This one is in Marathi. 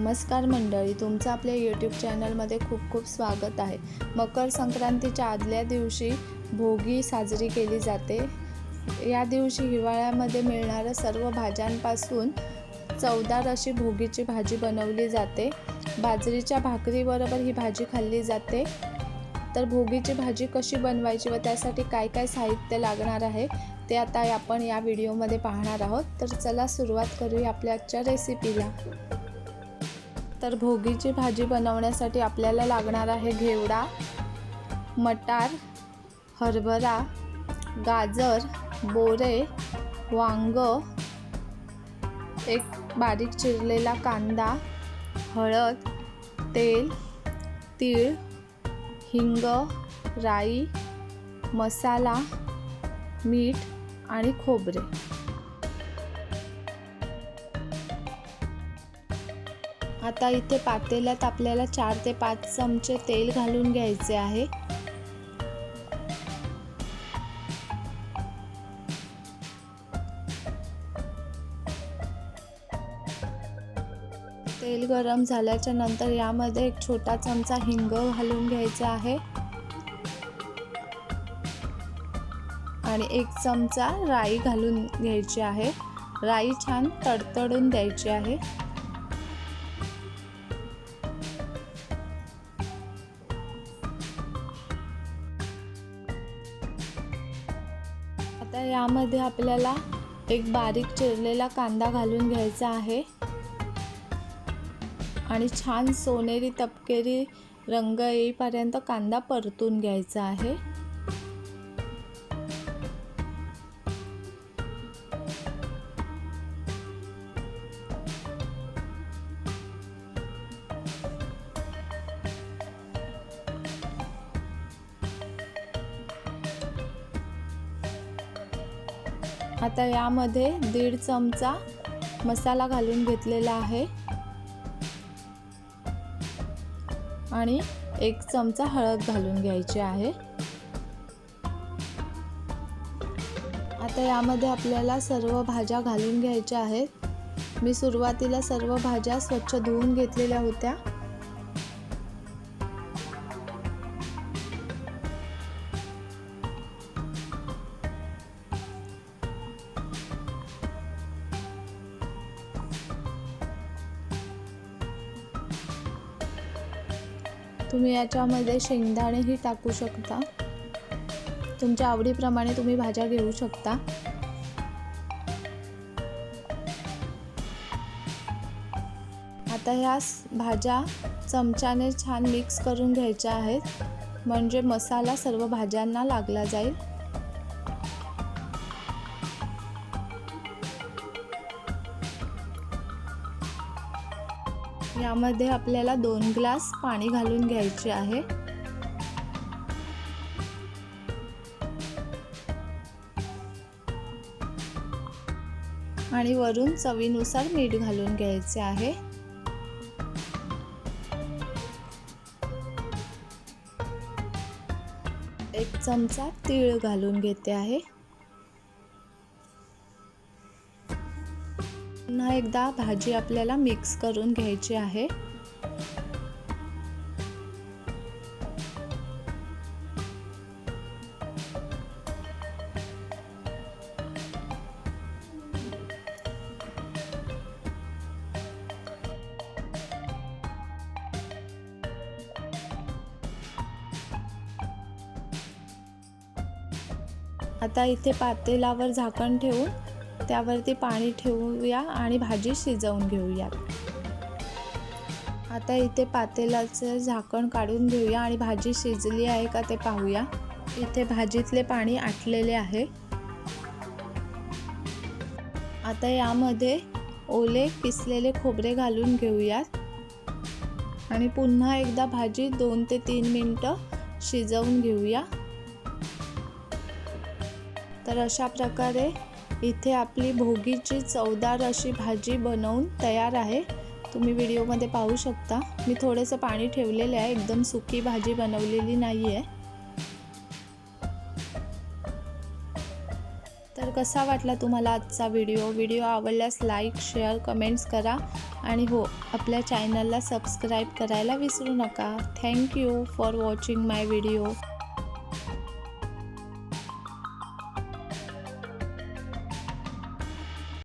नमस्कार मंडळी तुमचं आपल्या यूट्यूब चॅनलमध्ये खूप खूप स्वागत आहे. मकर संक्रांतीच्या आदल्या दिवशी भोगी साजरी केली जाते. या दिवशी हिवाळ्यामध्ये मिळणाऱ्या सर्व भाज्यांपासून चवदार अशी भोगीची भाजी बनवली जाते. बाजरीच्या भाकरीबरोबर ही भाजी खाल्ली जाते. तर भोगीची भाजी कशी बनवायची व त्यासाठी काय काय साहित्य लागणार आहे ते आता आपण या व्हिडिओमध्ये पाहणार आहोत. तर चला सुरुवात करूया आपल्या आजच्या रेसिपीला तर भोगीची भाजी बनवण्यासाठी आपल्याला लागणार आहे घेवडा मटार हरभरा गाजर बोरे वांग एक बारीक चिरलेला कांदा हळद तेल तीळ हिंग राई मसाला मीठ आणि खोबरे. आता इथे पातेल्यात आपल्याला चार ते पाच चमचे तेल घालून घ्यायचे आहे. तेल गरम झाल्याच्यानंतर यामध्ये एक छोटा चमचा हिंग घालून घ्यायचा आहे. आणि एक चमचा राई घालून घ्यायची आहे. राई छान तडतडून द्यायची आहे. आता यामध्ये आपल्याला एक बारीक चिरलेला कांदा घालून घ्यायचा आहे. आणि छान सोनेरी तपकेरी रंग येईपर्यंत कांदा परतून घ्यायचा आहे. आता यामध्ये दीड चमचा मसाला घालून घेतलेला आहे. आणि एक चमचा हळद घालून घ्यायची आहे. आता यामध्ये आपल्याला सर्व भाज्या घालून घ्यायच्या आहेत. मी सुरुवातीला सर्व भाज्या स्वच्छ धुवून घेतलेल्या होत्या. तुम्ही याच्यामध्ये शेंगदाणेही टाकू शकता. तुमच्या आवडीप्रमाणे तुम्ही भाज्या घेऊ शकता. आता ह्या भाज्या चमच्याने छान मिक्स करून घ्यायच्या आहेत. म्हणजे मसाला सर्व भाज्यांना लागला जाईल. यामध्ये आपल्याला दोन ग्लास पाणी घालून घ्यायचे आहे. आणि वरून चवीनुसार मीठ घालून घ्यायचे आहे. एक चमचा तीळ घालून घेते आहे. पुन्हा एकदा भाजी आपल्याला मिक्स करून घ्यायची आहे. आता इथे पातेलावर झाकण ठेवून त्यावरती पाणी ठेवूया आणि भाजी शिजवून घेऊयात. आता इथे पातेलाचं झाकण काढून घेऊया आणि भाजी शिजली आहे का ते पाहूया. इथे भाजीतले पाणी आटलेले आहे. आता यामध्ये ओले पिसलेले खोबरे घालून घेऊयात. आणि पुन्हा एकदा भाजी दोन ते तीन मिनटं शिजवून घेऊया. तर अशा प्रकारे इथे आपली भोगीची चवदार अशी भाजी बनवून तयार आहे. तुम्ही व्हिडिओमध्ये पाहू शकता. मी थोडंसं पाणी ठेवलेलं आहे. एकदम सुकी भाजी बनवलेली नाही आहे तर तर कसा वाटला तुम्हाला आजचा व्हिडिओ? व्हिडिओ आवडल्यास लाईक शेअर कमेंट्स करा. आणि हो आपल्या चॅनलला सबस्क्राईब करायला विसरू नका. Thank you for watching my video.